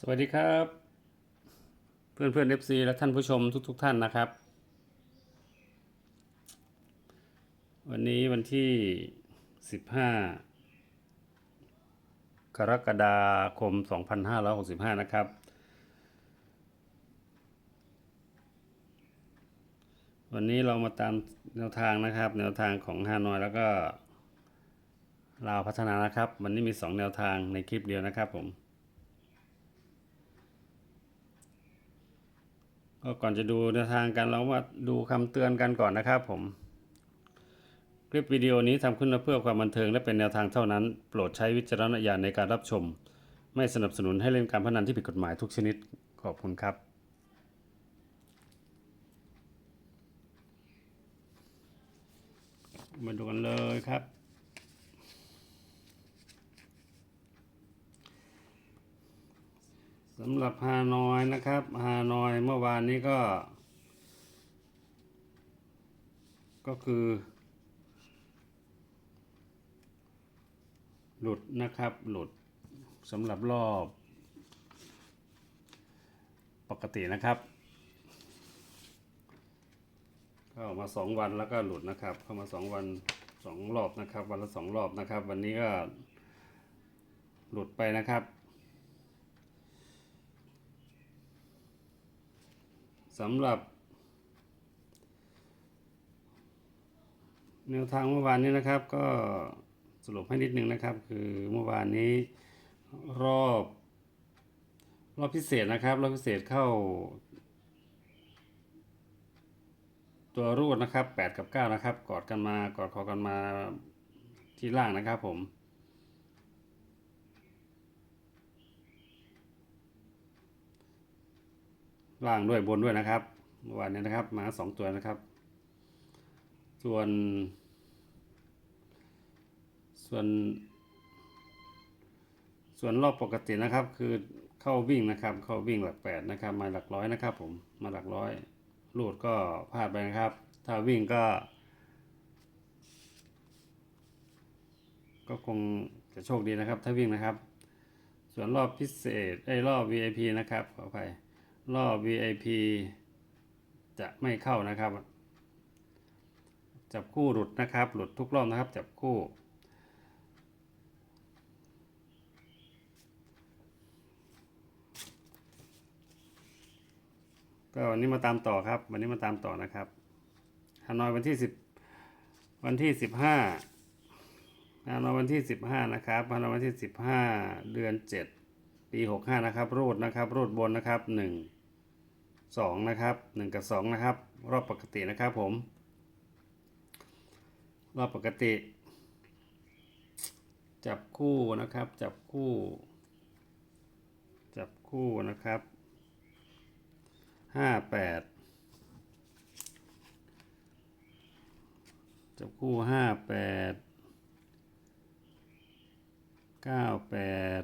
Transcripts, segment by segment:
สวัสดีครับ เพื่อนเพื่อนเอฟซีและท่านผู้ชมทุกๆทท่านนะครับ วันนี้วันที่ 15 กรกฎาคม 2565 นะครับ วันนี้เรามาตามแนวทางนะครับ แนวทางของฮานอยแล้วก็ลาวพัฒนานะครับ วันนี้มี 2 แนวทางในคลิปเดียวนะครับผม ก็ก่อนจะดูแนวทางกันเรามาดูคำเตือนกันก่อนนะครับผม คลิปวิดีโอนี้ทำขึ้นเพื่อความบันเทิงและเป็นแนวทางเท่านั้น โปรดใช้วิจารณญาณในการรับชม ไม่สนับสนุนให้เล่นการพนันที่ผิดกฎหมายทุกชนิดขอบคุณครับมาดูกันเลยครับ สำหรับฮานอยนะครับฮานอยเมื่อวานนี้ก็ ก็คือ หลุดนะครับหลุดสำหรับรอบ ปกตินะครับเข้ามาสองวันแล้วก็หลุดนะครับ เข้ามาสองวันสองรอบนะครับ วันละสองรอบนะครับ วันนี้ก็หลุดไปนะครับ สำหรับ แนวทางเมื่อวานนี้นะครับ ก็สรุปให้นิดนึงนะครับ คือเมื่อวานนี้รอบ รอบพิเศษนะครับ รอบพิเศษเข้า ตัวรูดนะครับ 8 กับ 9 นะครับ กอดกันมากอดคอกันมาที่ล่างนะครับผม ล่างด้วยบนด้วยนะครับเมื่อวานนี้นะครับมาสองตัวนะครับ ส่วน ส่วน ส่วนรอบปกตินะครับ คือเข้าวิ่งนะครับ เข้าวิ่งหลักแปดนะครับ มาหลักร้อยนะครับ ผมมาหลักร้อยลูดก็พลาดไปนะครับ ถ้าวิ่งก็ ก็คงจะโชคดีนะครับ ถ้าวิ่งนะครับ ส่วนรอบพิเศษไอ้รอบ VIP นะครับขออภัย รอบ VIP จะไม่เข้านะครับ จับคู่หลุดนะครับ หลุดทุกรอบนะครับ จับคู่ ก็วันนี้มาตามต่อครับ วันนี้มาตามต่อนะครับฮานอยวันที่สิบวันที่สิบห้าฮานอยวันที่สิบห้านะครับฮานอยวันที่สิบห้าเดือนเจ็ดปีหกห้านะครับ รูดนะครับ รูดบนนะครับหนึ่ง สองนะครับหนึ่งกับสองนะครับ รอบปกตินะครับผม รอบปกติ จับคู่นะครับ จับคู่ จับคู่นะครับห้าแปดจับคู่ห้าแปดเก้าแปด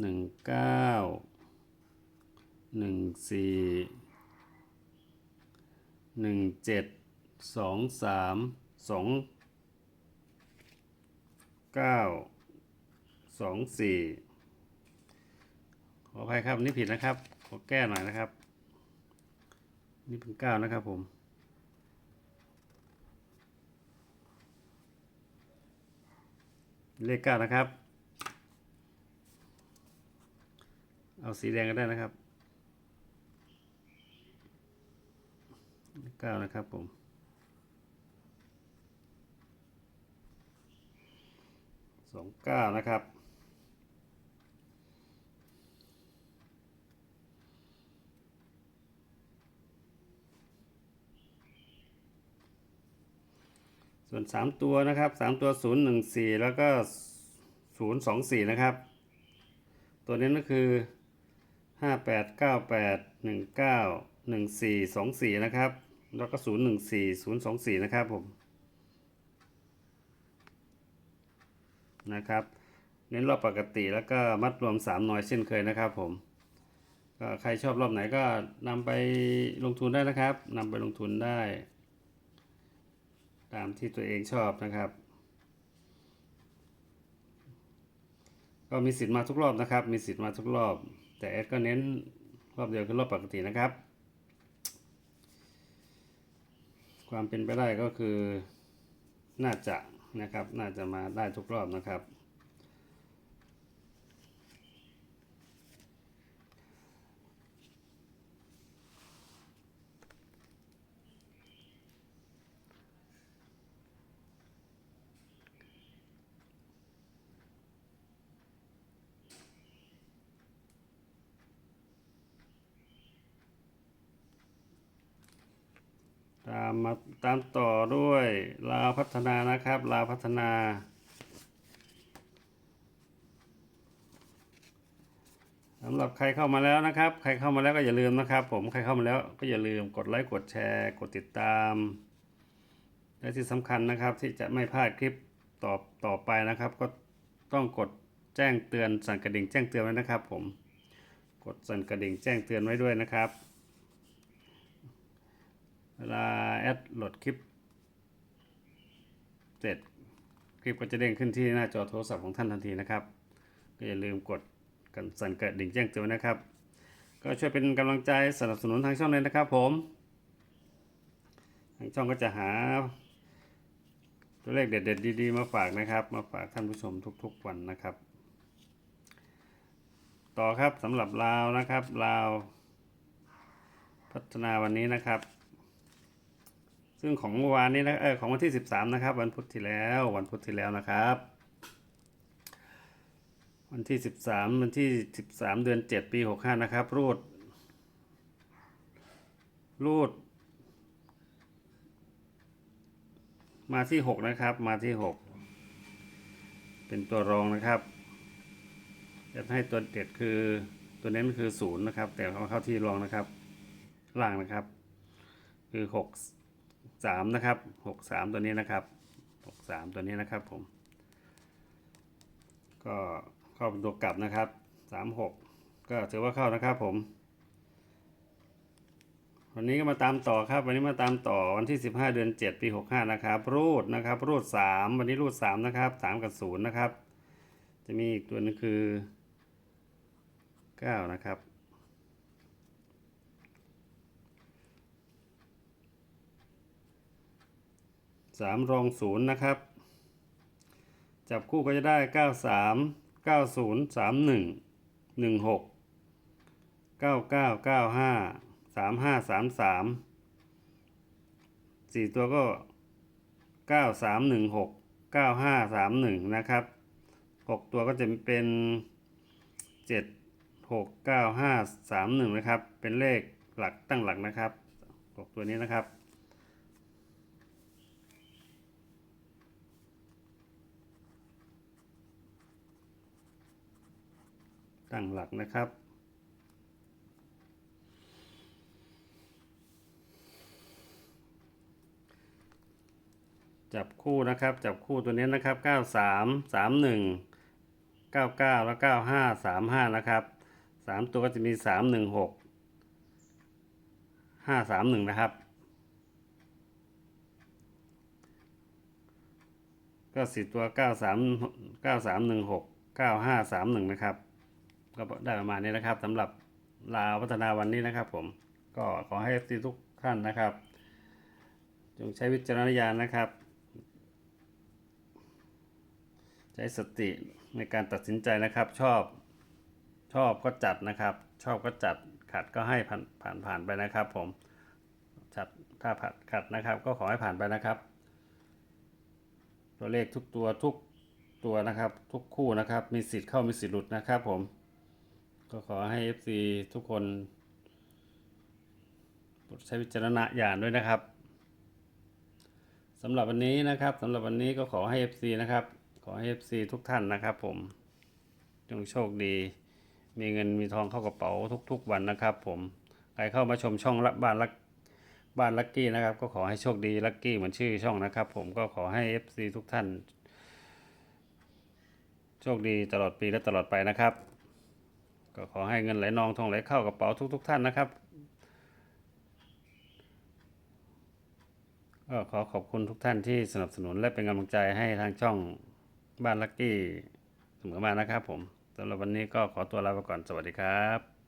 หนึ่งเก้าหนึ่งสี่หนึ่งเจ็ดสองสามสองเก้าสองสี่ขออภัยครับนี่ผิดนะครับ ขอแก้หน่อยนะครับ นี่เป็นเก้านะครับผมเลขเก้านะครับ เอาสีแดงก็ได้นะครับเก้านะครับผมสองเก้านะครับส่วนสามตัวนะครับสามตัวศูนย์หนึ่งสี่แล้วก็ศูนย์สองสี่นะครับ ตัวนี้ก็คือ ห้าแปดเก้าแปดหนึ่งเก้าหนึ่งสี่สองสี่นะครับ แล้วก็ศูนย์หนึ่งสี่ศูนย์สองสี่นะครับผม นะครับ เน้นรอบปกติแล้วก็มัดรวมสามหน่อยเช่นเคยนะครับผม ก็ใครชอบรอบไหนก็นำไปลงทุนได้นะครับ นำไปลงทุนได้ ตามที่ตัวเองชอบนะครับก็มีสิทธิ์มาทุกรอบนะครับ มีสิทธิ์มาทุกรอบ แต่แอดก็เน้นรอบเดียวคือรอบปกตินะครับ ความเป็นไปได้ก็คือน่าจะนะครับ น่าจะมาได้ทุกรอบนะครับามมาตามต่อด้วยลาวพัฒนานะครับ ลาวพัฒนา สำหรับใครเข้ามาแล้วนะครับ ใครเข้ามาแล้วก็อย่าลืมนะครับ ผมใครเข้ามาแล้วก็อย่าลืมกดไลค์กดแชร์ กดติดตาม และที่สำคัญนะครับที่จะไม่พลาดคลิปต่อต่อไปนะครับ ก็ต้องกดแจ้งเตือนสั่นกระดิ่งแจ้งเตือนไว้นะครับ ผมกดสั่นกระดิ่งแจ้งเตือนไว้ด้วยนะครับเวลา ดโหลดคลิปเสร็จคลิปก็จะเด้งขึ้นที่หน้าจอโทรศัพท์ของท่านทันทีนะครับ ก็อย่าลืมกดกันสั่นกระดิ่งแจ้งเตือนนะครับ ก็ช่วยเป็นกำลังใจสนับสนุนทางช่องเลยนะครับผมทางช่องก็จะหาตัวเลขเด็ดๆดีๆ มาฝากนะครับ มาฝากท่านผู้ชมทุกๆวันนะครับ ต่อครับสำหรับลาวนะครับลาว พัฒนาวันนี้นะครับ ซึ่งของเมื่อวานนี้นะเออของวันที่ 13 นะครับ วันพุธที่แล้ววันพุธที่แล้วนะครับ วันที่ 13 วันที่ 13 เดือน 7 ปี 65 นะครับ รูด รูด มาที่ 6 นะครับ มาที่ 6 เป็นตัวรองนะครับจะให้ตัวเด็ดคือตัวเน้นคือ 0 นะครับ แต่เขาเข้าที่รองนะครับ ล่างนะครับ คือ 6 สามนะครับหกสามตัวนี้นะครับหกสามตัวนี้นะครับผม ก็เข้าเป็นตัวกลับนะครับสามหกก็ถือว่าเข้านะครับผม วันนี้ก็มาตามต่อครับ วันนี้มาตามต่อวันที่สิบห้าเดือนเจ็ดปีหกห้านะครับรูดนะครับ รูดสามวันนี้รูดสามนะครับสามกับศูนย์นะครับ จะมีอีกตัวนึงคือเก้านะครับ สามรองศูนย์นะครับ จับคู่ก็จะได้เก้าสามเก้าศูนย์สามหนึ่งหนึ่งหกเก้าเก้าเก้าห้าสามห้าสามสามสี่ตัวก็เก้าสามหนึ่งหกเก้าห้าสามหนึ่งนะครับหกตัวก็จะเป็นเจ็ดหกเก้าห้าสามหนึ่งนะครับ เป็นเลขหลักตั้งหลักนะครับหกตัวนี้นะครับ ตั้งหลักนะครับ จับคู่นะครับ จับคู่ตัวนี้นะครับ 93 31 99 แล้ว95 35 นะครับ 3 ตัวก็จะมี 316 531 นะครับก็สี่ตัว93 9316 9531นะครับ ก็ได้ประมาณนี้นะครับสำหรับลาวพัฒนาวันนี้นะครับ ผมก็ขอให้ทุกท่านนะครับ จงใช้วิจารณญาณนะครับ ใช้สติในการตัดสินใจนะครับ ชอบชอบก็จัดนะครับ ชอบก็จัดขัดก็ให้ผ่านผ่านผ่านไปนะครับ ผมจัดถ้าผ่านขัดนะครับ ก็ขอให้ผ่านไปนะครับ ตัวเลขทุกตัวทุกตัวนะครับ ทุกคู่นะครับ มีสิทธิ์เข้ามีสิทธิ์หลุดนะครับผม ก็ขอให้ FC ทุกคนใช้วิจารณญาณด้วยนะครับสำหรับวันนี้นะครับสำหรับวันนี้ก็ขอให้ FC นะครับ ขอให้ FC ทุกท่านนะครับ ผมจงโชคดี มีเงินมีทองเข้ากระเป๋าทุก ๆ วันนะครับ ผมใครเข้ามาชมช่องละบ้านลักบ้านลักกี้นะครับ ก็ขอให้โชคดีลักกี้เหมือนชื่อช่องนะครับ ผมก็ขอให้ FC ทุกท่าน โชคดีตลอดปีและตลอดไปนะครับ ก็ขอให้เงินไหลนองทองไหลเข้ากระเป๋าทุกๆท่านนะครับก็ขอขอบคุณทุกท่านที่สนับสนุนและเป็นกำลังใจให้ทางช่องบ้านลักกี้เสมอมานะครับผมสำหรับวันนี้ก็ขอตัวลาไปก่อนสวัสดีครับ